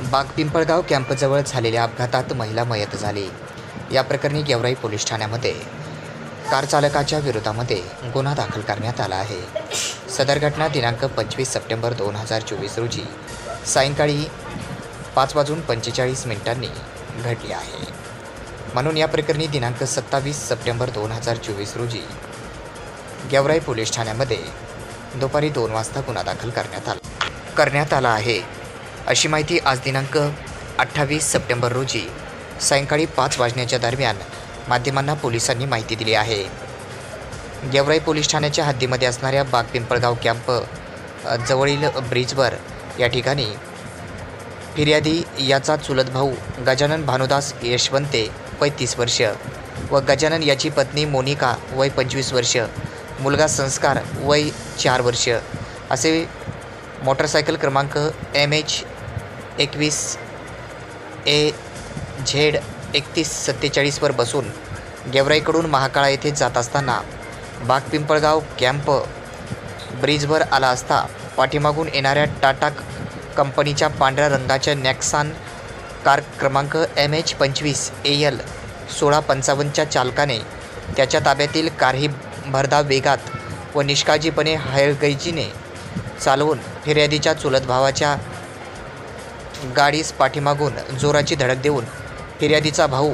बागपिंपळगाव कॅम्पजवळ झालेल्या अपघातात महिला मयत झाली. या प्रकरणी गेवराई पोलीस ठाण्यामध्ये. कार चालकाच्या विरोधामध्ये गुन्हा दाखल करण्यात आला आहे. सदर घटना दिनांक पंचवीस सप्टेंबर दोन हजार चोवीस रोजी सायंकाळी पाच वाजून पंचेचाळीस मिनिटांनी घडली आहे. म्हणून या प्रकरणी दिनांक सत्तावीस सप्टेंबर दोन हजार चोवीस रोजी गेवराई पोलीस ठाण्यामध्ये दुपारी दोन वाजता गुन्हा दाखल करण्यात आला करण्यात आला आहे. अशी माहिती आज दिनांक अठ्ठावीस सप्टेंबर रोजी सायंकाळी पाच वाजण्याच्या दरम्यान माध्यमांना पोलिसांनी माहिती दिली आहे. गेवराई पोलीस ठाण्याच्या हद्दीमध्ये असणाऱ्या बाग पिंपळगाव कॅम्प जवळील ब्रिजवर या ठिकाणी फिर्यादी याचा चुलत भाऊ गजानन भानुदास यशवंते वय तीस वर्ष व गजानन याची पत्नी मोनिका वय पंचवीस वर्ष मुलगा संस्कार वय चार वर्ष असे मोटरसायकल क्रमांक एम एच एकवीस ए झेड एकतीस सत्तेचाळीसवर बसून गेवराईकडून महाकाळा येथे जात असताना बागपिंपळगाव कॅम्प ब्रिजवर आला असता पाठीमागून येणाऱ्या टाटा कंपनीच्या पांढऱ्या रंगाच्या नॅक्सान कार क्रमांक एम एच पंचवीस ए एल सोळा पंचावन्नच्या चालकाने त्याच्या ताब्यातील कारही भरधाव वेगात व निष्काळजीपणे हयगैजीने चालवून फिर्यादीच्या चुलत भावाच्या गाडीस पाठीमागून जोराची धडक देऊन फिर्यादीचा भाऊ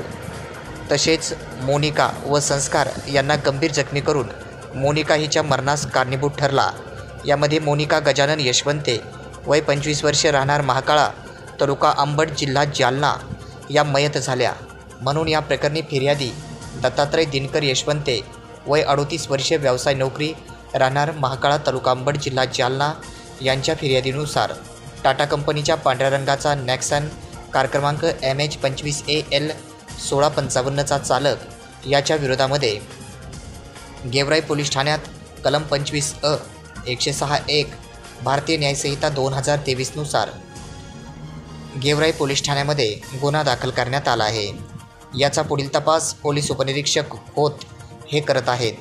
तसेच मोनिका व संस्कार यांना गंभीर जखमी करून मोनिका हिच्या मरणास कारणीभूत ठरला. यामध्ये मोनिका गजानन यशवंते वय पंचवीस वर्षे राहणार महाकाळा तालुका अंबड जिल्हा जालना या मयत झाल्या. म्हणून या प्रकरणी फिर्यादी दत्तात्रय दिनकर यशवंते वय अडोतीस वर्षे व्यवसाय नोकरी राहणार महाकाळा तालुका अंबड जिल्हा जालना यांच्या फिर्यादीनुसार टाटा कंपनीच्या पांढऱ्या रंगाचा नॅक्सन कार क्रमांक एम एच पंचवीस ए एल सोळा पंचावन्नचा चालक याच्या विरोधामध्ये गेवराई पोलीस ठाण्यात कलम पंचवीस अ एकशे सहा एक भारतीय न्यायसंहिता दोन हजार तेवीसनुसार गेवराई पोलीस ठाण्यामध्ये गुन्हा दाखल करण्यात आला आहे. याचा पुढील तपास पोलीस उपनिरीक्षक होत हे करत आहेत.